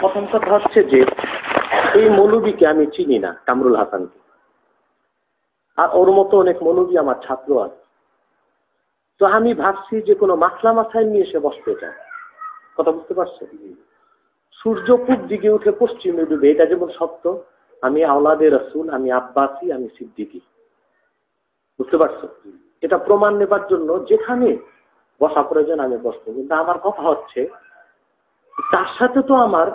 প্রথম কথা হচ্ছে যে এই মৌলবীকে আমি চিনি না কামরুল হাসানকে। আর ওর মতো অনেক মৌলবী আমার ছাত্র আছে। তো আমি ভাবছি যে কোনো মাসলা মাথায় নিয়ে এসে বসতে চাই কথা বুঝতে পারছ সূর্য পূব দিকে উঠে পশ্চিমে ডুবে এটা যেমন সত্য আমি আওলাদে রসুল আমি আব্বাসি আমি সিদ্দিকি। বুঝতে পারছ এটা প্রমাণ নেবার জন্য যেখানে বসা প্রয়োজন আমি বসবো। কিন্তু আমার কথা হচ্ছে তার সাথে তো আমার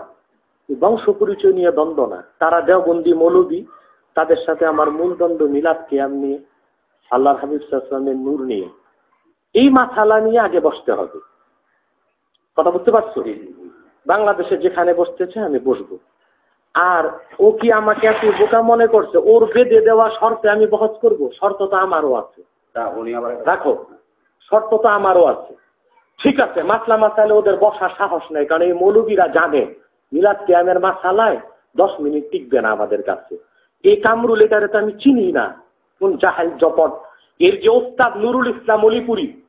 বংশ পরিচয় নিয়ে দ্বন্দ্ব না। তারা দেওবন্দি মৌলবী তাদের সাথে আমার মূল দ্বন্দ্ব মিলাদ কেয়াম নিয়ে আল্লাহ হাবিব সাল্লামের নূর নিয়ে। এই মাথালা নিয়ে আগে বসতে হবে। কথা বুঝতে পারছ? বাংলাদেশে যেখানে বসতেছে আমি বসবো। আর ও কি আমাকে এত বোকা মনে করছে? ওর বেঁধে দেওয়া শর্তে আমি বহজ করব? শর্ত তো আমারও আছে। রাখো। শর্ত তো আমারও আছে। ঠিক আছে মাসলা মাসালে ওদের বসার সাহস নেই কারণ এই মৌলবীরা জানে। মিলাদ ক্যামের মাসালায় দশ মিনিট টিকবে না আমাদের কাছে। এই কামরুল এটারে তো আমি চিনি না। কোন জাহেল জপট। এর যে ওস্তাদ নুরুল ইসলাম অলিপুরি,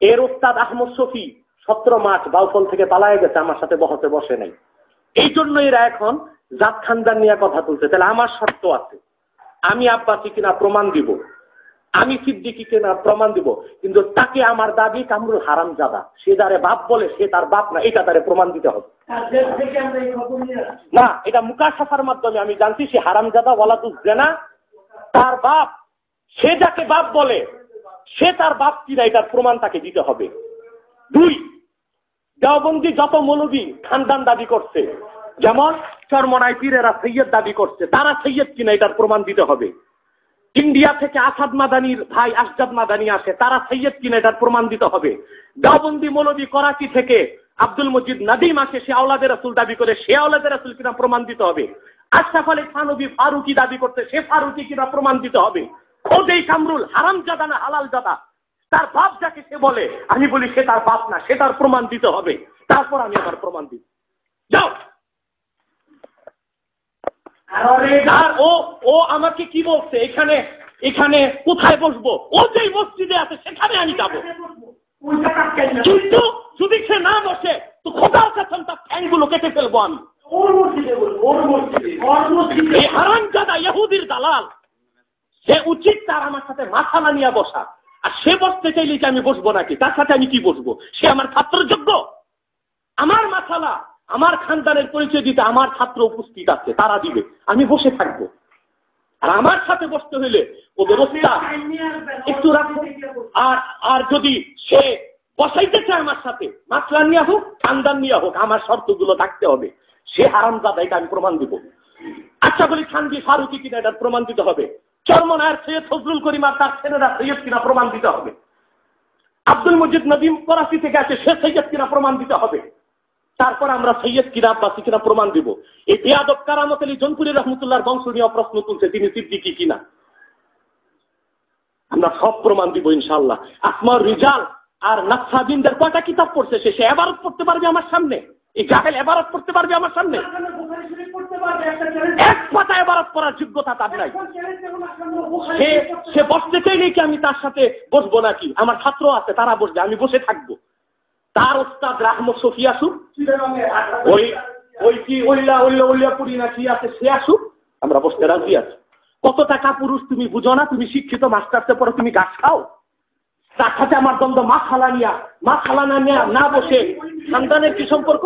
এর ওস্তাদ আহমদ শফি সতেরো মার্চ বাউফল থেকে পালায় গেছে, আমার সাথে বহতে বসে নাই। এই জন্য এরা এখন জাত খানদান নিয়ে কথা তুলছে তাহলে আমার শর্ত আছে। আমি আব্বাসি কিনা প্রমাণ দিব। আমি সিদ্দিকি কিনা প্রমাণ দিব কিন্তু তাকে আমার দাবি কামরুল হারাম জাদা। সে তারে বাপ বলে সে তার বাপ না এটা তারে প্রমাণ দিতে হবে। না এটা মুকাশাফার মাধ্যমে আমি জানছি সে হারাম জাদা ওয়ালাদুস জেনা। তার বাপ সে যাকে বাপ বলে সে তার বাপ কিনা এটার প্রমাণ তাকে দিতে হবে। দুই দেওবন্দি যত মৌলবী খানদান দাবি করছে যেমন চরমনাই পীরেরা সৈয়দ দাবি করছে তারা সৈয়দ কিনা এটার প্রমাণ দিতে হবে। ইন্ডিয়া থেকে আসাদ মাদানির ভাই আসাদ মাদানি আসে, তারা সৈয়দ কিনা এটার প্রমাণ দিতে হবে। দেওবন্দি মৌলবী করাচি থেকে আব্দুল মজিদ নাদিম আসে, সে আওলাদের রাসুল দাবি করে, সে আওলাদের রাসুল কিনা প্রমাণ দিতে হবে। আশরাফ আলী খানবী ফারুকি দাবি করতে, সে ফারুকি কিনা প্রমাণ দিতে হবে। খোদেই কামরুল হারাম জাদা না হালাল জাদা তার বাপ যাকে সে বলে, আমি বলি সে তার বাপ না, সে তার প্রমাণ দিতে হবে। তারপর আমি আমার প্রমাণ দিই যাও! ও ও আমাকে কি বলছে? এখানে এখানে কোথায় বসবো? ও যেই মসজিদে আছে, সেখানে আমি যাব। কিন্তু যদি সে না বসে, তো খোদার কাছে তার ঠ্যাংগুলো কেটে ফেলব আমি। এই দালাল, সে উচিত তার আমার সাথে মাথা নিয়ে বসা। আর সে বসতে চাইলে যে আমি বসবো নাকি? তার সাথে আমি কি বসবো? সে আমার ছাত্রযোগ্য? আমার মাথালা আমার খানদানের পরিচয় দিতে আমার ছাত্র উপস্থিত আছে, তারা দিবে। আমি বসে থাকব। আর আমার সাথে বসতে হইলে ওদের একটু রাখব আর আর যদি সে বসাইতে চায় আমার সাথে মাসলা নিয়ে হোক, খানদান নিয়ে হোক, আমার শর্তগুলো থাকতে হবে। সে হারাম দাদা এটা আমি প্রমাণ দিব। আচ্ছা বলি খানদি ফারুকি কিনা এটার প্রমাণ দিতে হবে। চরমনায়ের সৈয়দ ফজলুল করিম আর তার ছেলেরা সৈয়দ কিনা প্রমাণ দিতে হবে। আব্দুল মজিদ নদীম করাচি থেকে আছে, সে সৈয়দ কিনা প্রমাণ দিতে হবে। তারপর আমরা সৈয়দ কিরাব আব্বাসি কিনা প্রমাণ দিব। এই বেয়াদব কারামত আলী জনপুরি রহমতুল্লাহর বংশ নিয়ে প্রশ্ন তুলছে, তিনি সিদ্দিকি কিনা? আমরা সব প্রমাণ দিব ইনশাল্লাহ আসমার রিজাল আর নাকসাবিনদের কয়টা কিতাব পড়ছে সে? সে এবারত পড়তে পারবে আমার সামনে? এই জাহেল এবারত পড়তে পারবে আমার সামনে? এক পাতা এবারত করার যোগ্যতা তার নাই। সে সে বসতে চাইলে কি আমি তার সাথে বসবো নাকি? আমার ছাত্র আছে, তারা বসবে, আমি বসে থাকব। তার ওস্তাদ রাহমত সফি আসুক। ওই ওই কি ওইলা ওইলা ওইলা পুরি না কি আছে, সে আসুক। আমরা বসতে রাজি আছি। কত টাকা পুরুষ তুমি বুঝো না, তুমি শিক্ষিত, মাস্টার্সে পরে তুমি গাছ খাও। তার সাথে আমার দ্বন্দ্ব, মা খালানিয়া মা খালানা না বসে সন্তানের কি সম্পর্ক?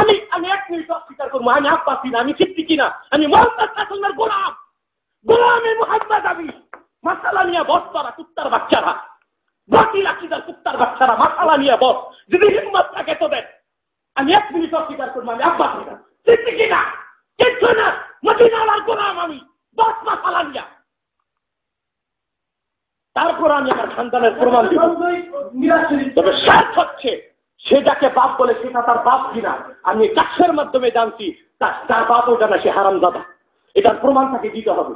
আমি আমি এক মিনিট অস্বীকার করব, আমি আব্বাসি না, আমি চিত্তি কিনা আমি মোহাম্মদ হাসানের গোলাম। গোলামে মোহাম্মদ আমি মাসালা নিয়ে বস তারা, কুত্তার বাচ্চারা। বাতিল আকিদার কুত্তার বাচ্চারা মাসালা নিয়ে বস। যদি হিম্মত থাকে তোদের আমি এক মিনিট অস্বীকার করব, আমি আব্বাসি না কিনা কিচ্ছু না মদিনালার গোলাম আমি মাসালা নিয়ে তারপর আমি আমার সন্তানের প্রমাণ তবে স্বার্থ হচ্ছে, সে যাকে বাপ বলে সেটা তার বাপ কিনা। আমি কাছের মাধ্যমে জানছি, তার বাপ ওটা না, সে হারাম দাদা এটার প্রমাণ তাকে দিতে হবে।